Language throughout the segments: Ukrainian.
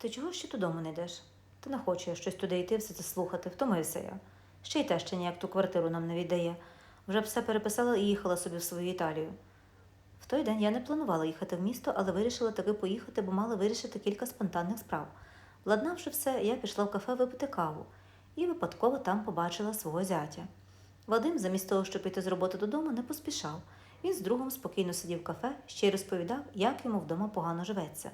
Ти чого ще додому не йдеш? Та не хочу я щось туди йти, все це слухати, втомився я. Ще й те ще ніяк ту квартиру нам не віддає. Вже б все переписала і їхала собі в свою Італію. В той день я не планувала їхати в місто, але вирішила таки поїхати, бо мала вирішити кілька спонтанних справ. Владнавши все, я пішла в кафе випити каву і випадково там побачила свого зятя. Вадим, замість того, щоб піти з роботи додому, не поспішав. Він з другом спокійно сидів в кафе, ще й розповідав, як йому вдома погано живеться.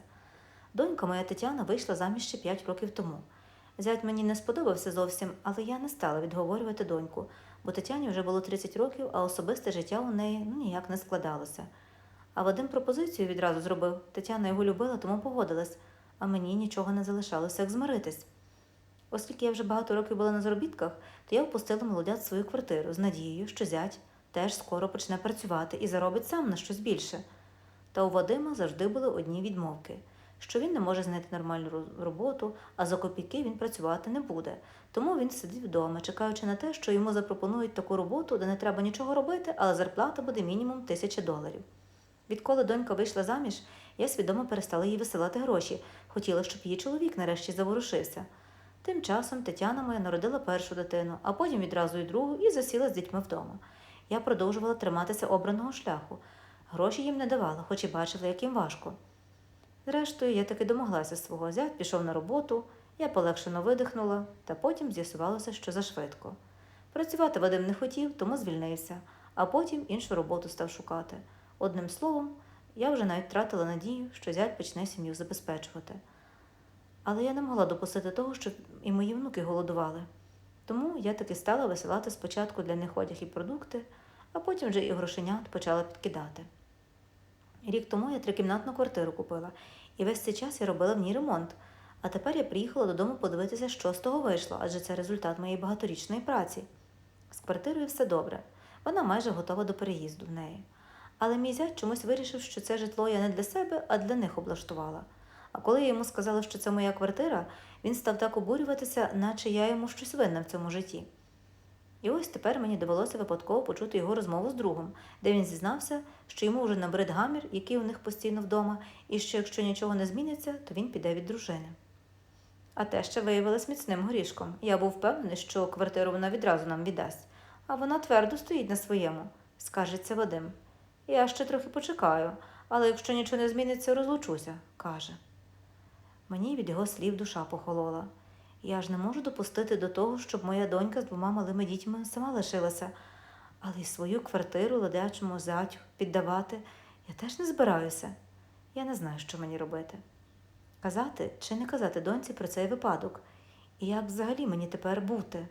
Донька моя Тетяна вийшла заміж ще п'ять років тому. Зять мені не сподобався зовсім, але я не стала відговорювати доньку, бо Тетяні вже було 30 років, а особисте життя у неї ну, ніяк не складалося. А Вадим пропозицію відразу зробив. Тетяна його любила, тому погодилась, а мені нічого не залишалося, як змиритись. Оскільки я вже багато років була на заробітках, то я впустила молодят в свою квартиру з надією, що зять теж скоро почне працювати і заробить сам на щось більше. Та у Вадима завжди були одні відмовки, що він не може знайти нормальну роботу, а за копійки він працювати не буде. Тому він сидить вдома, чекаючи на те, що йому запропонують таку роботу, де не треба нічого робити, але зарплата буде мінімум тисяча доларів. Відколи донька вийшла заміж, я свідомо перестала їй висилати гроші, хотіла, щоб її чоловік нарешті заворушився. Тим часом Тетяна моя народила першу дитину, а потім відразу і другу і засіла з дітьми вдома. Я продовжувала триматися обраного шляху. Гроші їм не давала, хоч і бачила, як їм важко. Зрештою, я таки домоглася свого зять, пішов на роботу, я полегшено видихнула, та потім з'ясувалося, що зашвидко. Працювати Вадим не хотів, тому звільнився, а потім іншу роботу став шукати. Одним словом, я вже навіть втратила надію, що зять почне сім'ю забезпечувати. Але я не могла допустити того, щоб і мої внуки голодували. Тому я таки стала висилати спочатку для них одяг і продукти, а потім вже і грошенят почала підкидати. Рік тому я трикімнатну квартиру купила, і весь цей час я робила в ній ремонт. А тепер я приїхала додому подивитися, що з того вийшло, адже це результат моєї багаторічної праці. З квартирою все добре. Вона майже готова до переїзду в неї. Але мій зять чомусь вирішив, що це житло я не для себе, а для них облаштувала. А коли я йому сказала, що це моя квартира, він став так обурюватися, наче я йому щось винна в цьому житті. І ось тепер мені довелося випадково почути його розмову з другом, де він зізнався, що йому вже набрид гамір, який у них постійно вдома, і що якщо нічого не зміниться, то він піде від дружини. А те ще виявилось міцним горішком. Я був впевнений, що квартиру вона відразу нам віддасть, а вона твердо стоїть на своєму, скажеться Вадим. Я ще трохи почекаю, але якщо нічого не зміниться, розлучуся, каже. Мені від його слів душа похолола. Я ж не можу допустити до того, щоб моя донька з двома малими дітьми сама лишилася, але й свою квартиру ледячому зятю піддавати я теж не збираюся. Я не знаю, що мені робити. Казати чи не казати доньці про цей випадок, і як взагалі мені тепер бути?